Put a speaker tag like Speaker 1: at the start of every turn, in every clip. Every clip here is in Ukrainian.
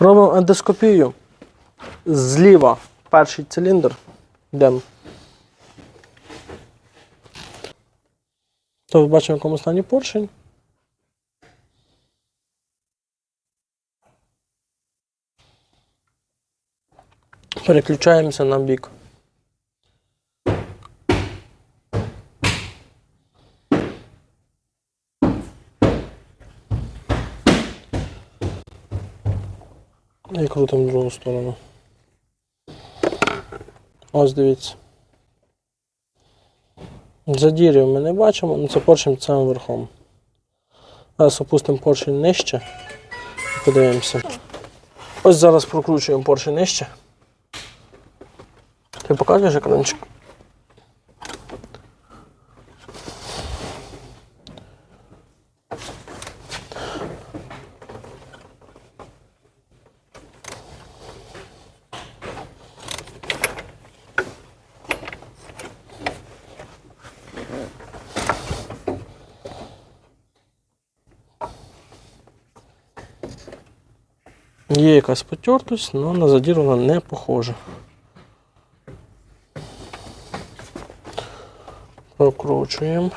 Speaker 1: Робимо ендоскопію. Зліва перший циліндр. Йдемо. То бачимо, в якому стані поршень. Переключаємося на бік. Крутимо в другу сторону. Ось дивіться. Задірів ми не бачимо, але це поршень цим верхом. Зараз опустимо поршень нижче і подивимося. Ось зараз прокручуємо поршень нижче. Ти покажеш екранчик? Є якась потертость, але на задір вона не похожа. Прокручуємо.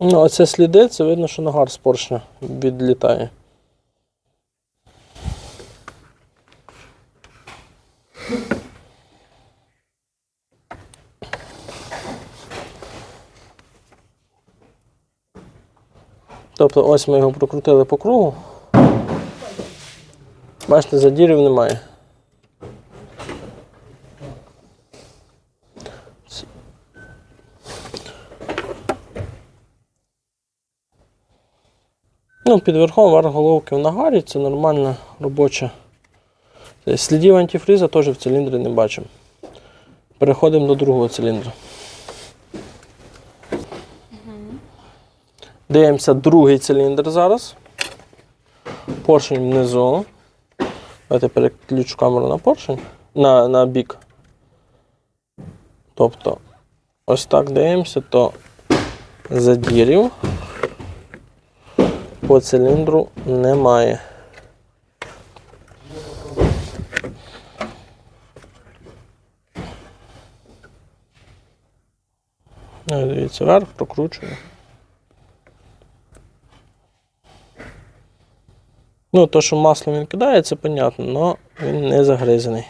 Speaker 1: Ну, а сліди, це видно, що нагар з поршня відлітає. Тобто ось ми його прокрутили по кругу. Бачите, задірів немає. Ну, під верхом верх головки в нагарі, це нормальна робоча. Слідів антифриза теж в циліндрі не бачимо. Переходимо до другого циліндра. Дивимося другий циліндр зараз. Поршень внизу. Давайте переключу камеру на поршень, на, на бік. Тобто, ось так дивимося, то задірів по циліндру немає. Дивіться, вверх, прокручую. Ну, то, що маслом він кидає, це понятно, але він не загризаний.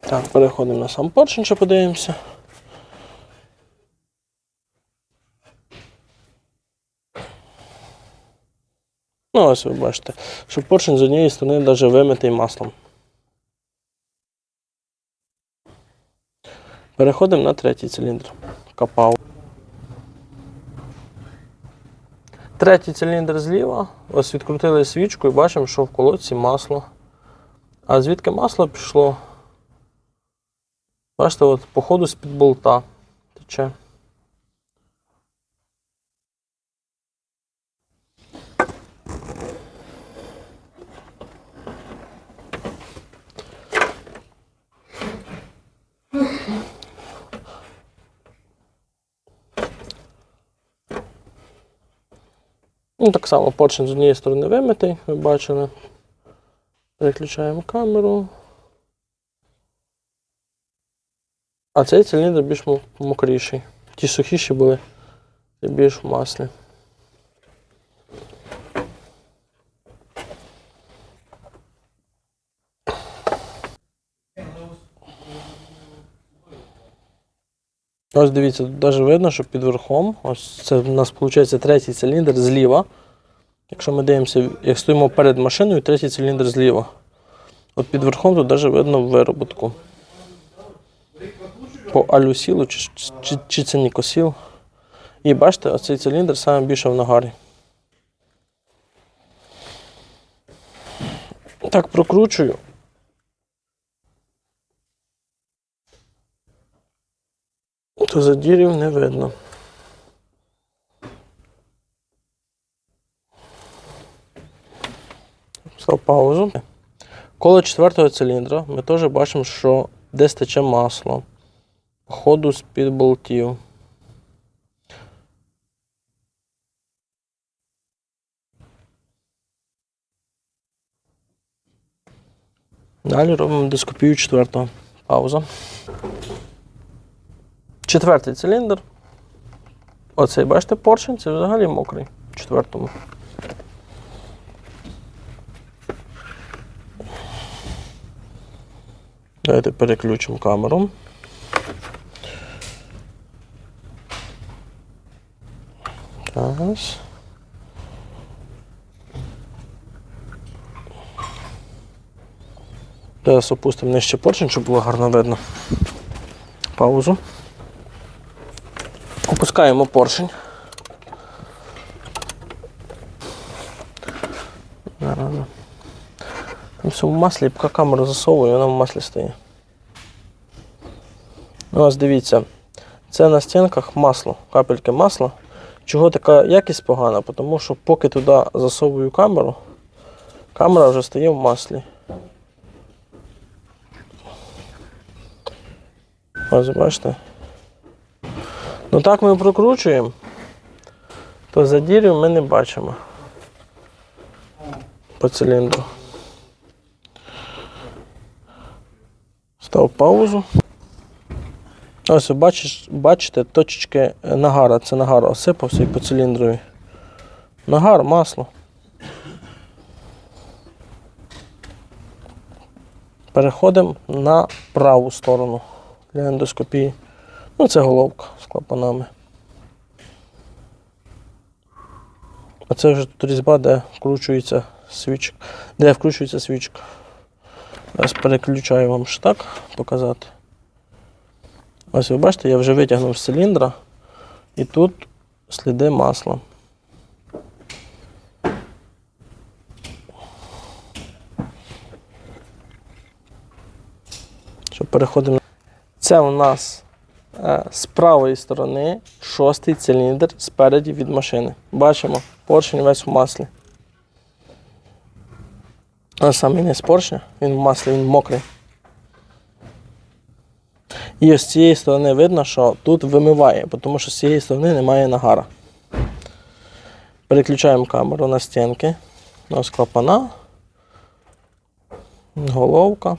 Speaker 1: Так, переходимо на сам поршень, що подивимося. Ось ви бачите, що поршень з однієї сторони навіть вимитий маслом. Переходимо на третій циліндр. Капав. Третій циліндр зліва. Ось відкрутили свічку і бачимо, що в колодці масло. А звідки масло пішло? Бачите, от по ходу з-під болта тече. Ну, так само поршень з однієї сторони вимитий, ви бачили. Переключаємо камеру. А цей циліндр більш мокріший. Ті сухіші були, це більш в маслі. Ось дивіться, тут навіть видно, що під верхом, ось це в нас виходить третій циліндр зліва. Якщо ми дивимося, як стоїмо перед машиною, третій циліндр зліва. От під верхом тут навіть видно вироботку. По алюсілу, чи, чи, чи це нікосіл. І бачите, оцей циліндр саме більше в нагарі. Так прокручую. То задірів не видно. Став паузу. Коло четвертого циліндра ми теж бачимо, що десь тече масло. Походу з-під болтів. Далі робимо дископію четвертого. Пауза. Четвертий циліндр. Оцей, бачите, поршень, це взагалі мокрий. Четвертому. Давайте переключимо камеру. Зараз. Зараз опустимо нижче поршень, щоб було гарно видно. Паузу. Опускаємо поршень. Зараз. Там все в маслі, поки камеру засовую, вона в маслі стає. Ну, ось дивіться, це на стінках масло, капельки масла. Чого така якість погана? Тому що поки туди засовую камеру, камера вже стає в маслі. Ось бачите. Ну так ми прокручуємо, то задірів ми не бачимо по циліндру. Став паузу. Ось бачиш, бачите, точечки нагара. Це нагар осипався і по циліндрові. Нагар, масло. Переходимо на праву сторону для ендоскопії. Ну, це головка з клапанами. А це вже тут різьба, де вкручується свічка. Де вкручується свічка. Зараз переключаю вам ще так показати. Ось ви бачите, я вже витягнув з циліндра і тут сліди масла. Що переходимо. Це у нас е, з правої сторони шостий циліндр спереді від машини. Бачимо, поршень весь в маслі. А саме не з поршня, він в маслі, він мокрий. І ось з цієї сторони видно, що тут вимиває, тому що з цієї сторони немає нагара. Переключаємо камеру на стінки. Ось клапана. Головка.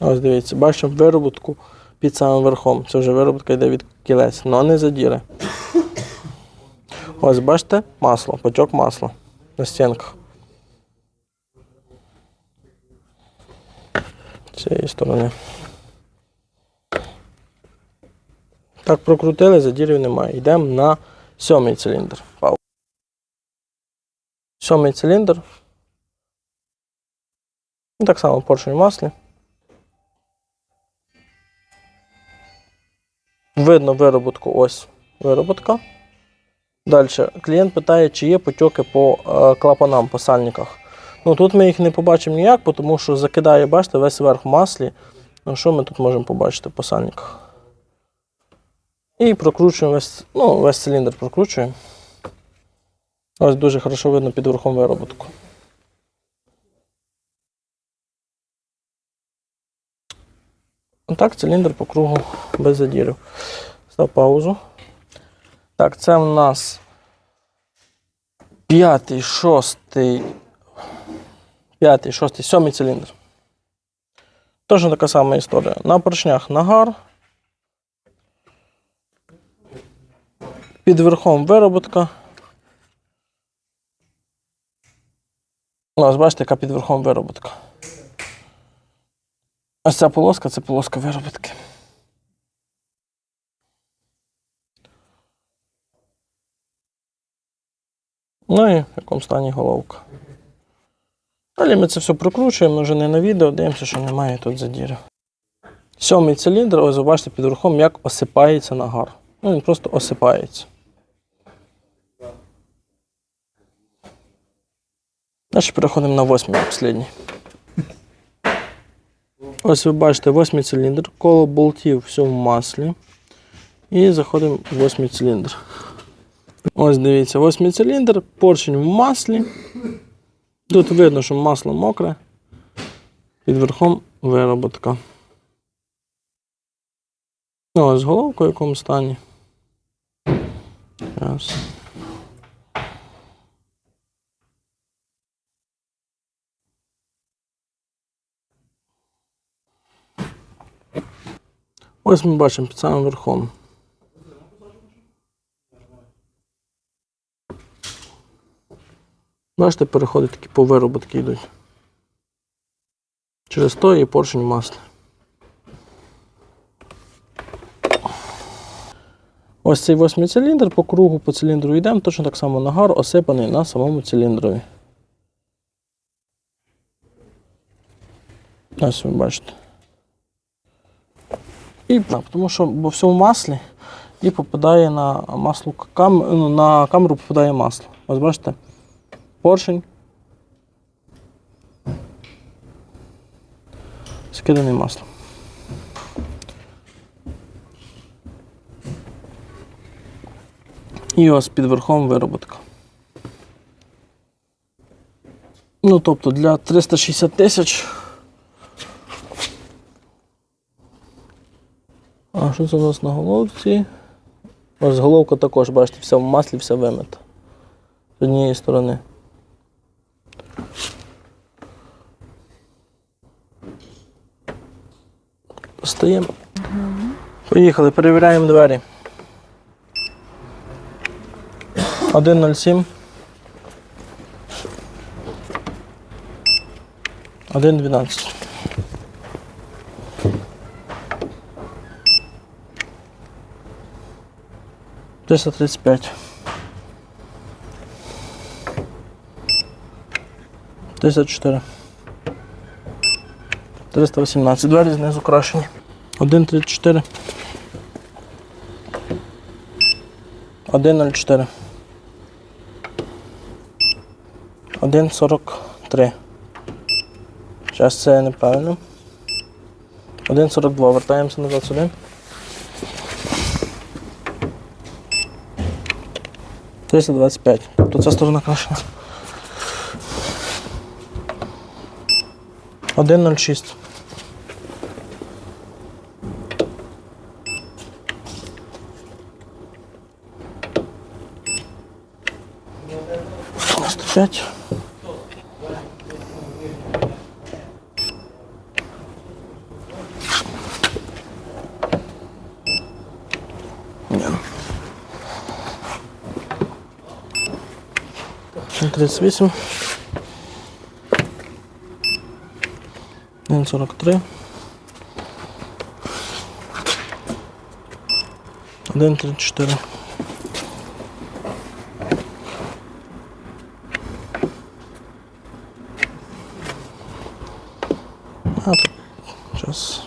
Speaker 1: Ось дивіться, бачимо вироботку під самим верхом. Це вже вироботка йде від кілець, але не задіре. Ось бачите, масло, потік масла на стінках. З цієї сторони. Так прокрутили, задірів немає. Йдемо на сьомий циліндр. Сьомий циліндр. Ну, Так само поршень маслі. Видно вироботку, ось вироботка. Далі. Клієнт питає, чи є потьоки по е, клапанам, по сальниках. Ну, тут ми їх не побачимо ніяк, тому що закидає, бачите, весь верх в маслі. Ну, що ми тут можемо побачити по сальниках? І прокручуємо весь, ну, весь циліндр прокручуємо. Ось дуже хорошо видно під верхом вироботку. Отак циліндр по кругу без задірів. Став паузу. Так, це в нас п'ятий, шостий, п'ятий, шостий, сьомий циліндр. Точно така сама історія. На поршнях нагар. Під верхом вироботка. Ось бачите, яка під верхом вироботка. Ось ця полоска це полоска вироботки. Ну і в якому стані головка. Далі ми це все прокручуємо, вже не на відео, дивимося, що немає тут задірів. Сьомий циліндр, ось ви бачите під верхом, як осипається нагар. Ну, він просто осипається. Далі переходимо на восьмий останній. Ось ви бачите восьмий циліндр, коло болтів все в маслі. І заходимо в восьмий циліндр. Ось дивіться, восьмий циліндр, поршень в маслі. Тут видно, що масло мокре. Під верхом вироботка. Ну, ось головка в якому стані. Раз. Ось ми бачимо під самим верхом. Бачите, переходи такі по вироботки йдуть. Через то і поршень масла. Ось цей восьмий циліндр по кругу по циліндру йдемо, точно так само нагар осипаний на самому циліндрові. Ось ви бачите. І тому що бо все в маслі і попадає на масло кам, ну, на камеру попадає масло. Ось бачите, поршень. Скиданий маслом. І ось під верхом вироботка. Ну, тобто для 360 тисяч. А що це у нас на головці? Ось головка також, бачите, вся в маслі, вся вимита. З однієї сторони. Достаємо. Поїхали, перевіряємо двері. 1.07. 1.12. Триста тридцять п'ять. Триста чотири. Триста вісімнадцять. Двері знизу крашені. Один тридцять чотири. Один ноль чотири. Один сорок три. Зараз це неправильно. Один сорок два. Вертаємося назад сюди. Триста двадцять п'ять. Тобто ця сторона ноль шість. П'ять. 38. 1,43. 1,34. А зараз.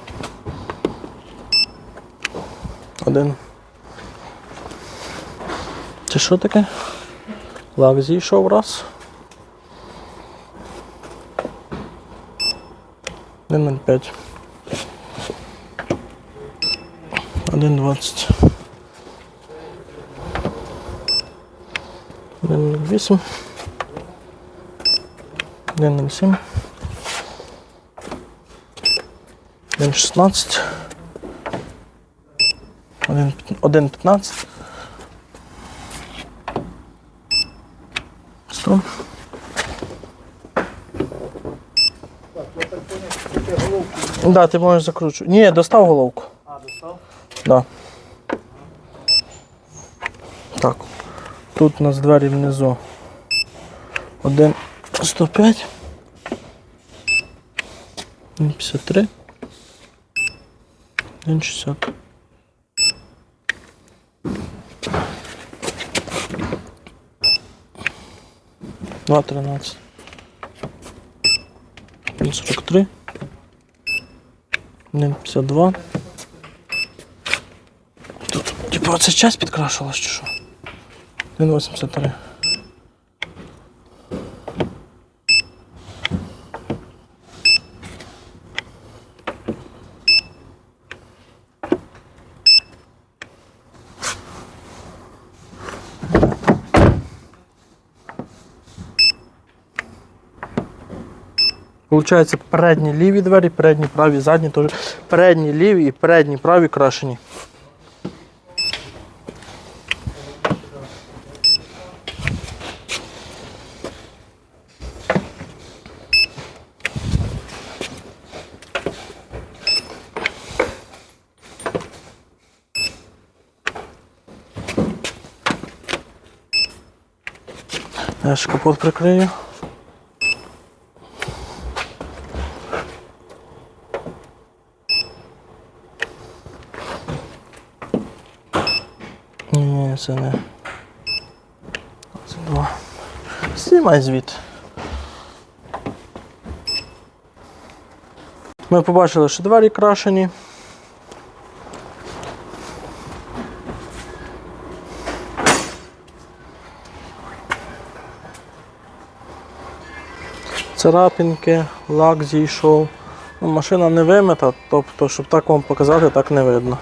Speaker 1: Один. Це що таке? Лак зійшов раз. 1,05. 1,20. 1,08. 1,07. 1,16. 1,15. 100. Да, ти можеш закручувати. Ні, достав головку.
Speaker 2: А, достав?
Speaker 1: Да. Так. Тут у нас двері внизу. Один 105. 53. 1,60. Два тринадцять. Один сорок три. Один п'ятдесят два. Тут, типу, це час підкрашилась чи що? 1,83. Получається, передні ліві двері, передні праві, задні теж. Передні ліві і передні праві крашені. Я ж капот прикрию. Ні, це не. Це два. Знімай звідти. Ми побачили, що двері крашені. Царапінки, лак зійшов. Ну, машина не вимита, тобто, щоб так вам показати, так не видно.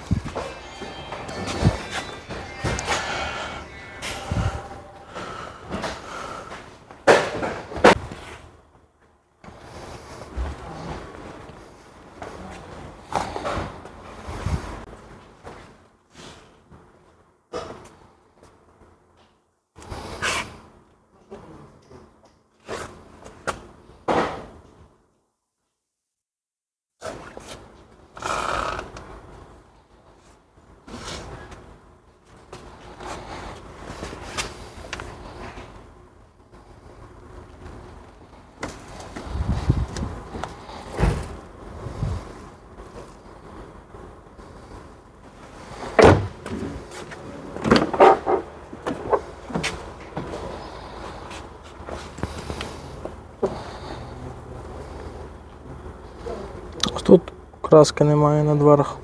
Speaker 1: Тут краски немає на дверях.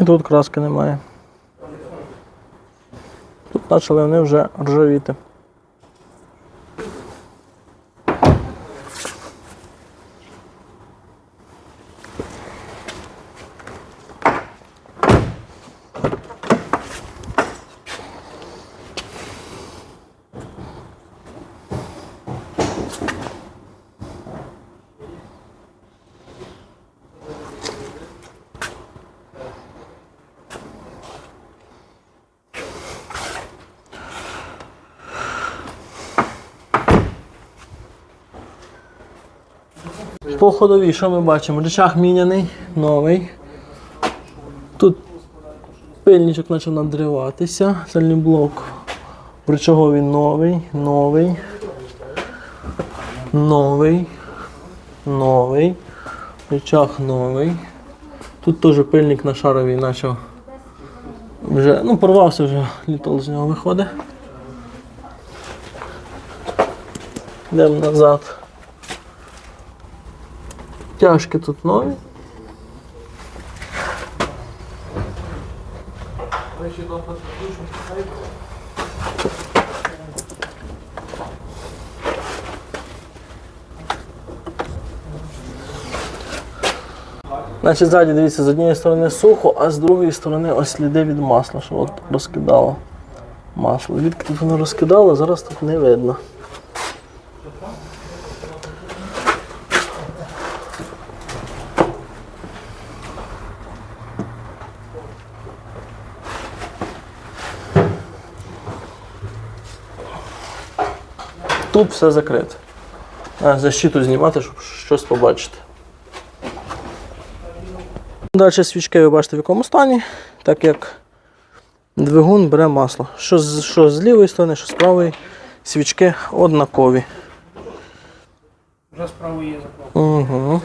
Speaker 1: І тут краски немає. Тут почали вони вже ржавіти. По ходовій, що ми бачимо? Речах міняний, новий. Тут пильничок почав надриватися. Цельний блок. Рычаговий новий, новий. Новий. Новий. Рычаг новий. Тут теж пильник на шаровій почав. Вже, ну, порвався вже, літол з нього виходить. Йдемо назад. Тяжки тут нові. Значить, ззаді, дивіться, з однієї сторони сухо, а з другої сторони ось сліди від масла, що от розкидало масло. Відки тут воно розкидало, зараз тут не видно. Тут все закрите. А, защиту знімати, щоб щось побачити. Далі свічки ви бачите в якому стані, так як двигун бере масло. Що з, що з лівої сторони, що з правої, свічки однакові.
Speaker 2: Вже справа є заправка.
Speaker 1: Угу.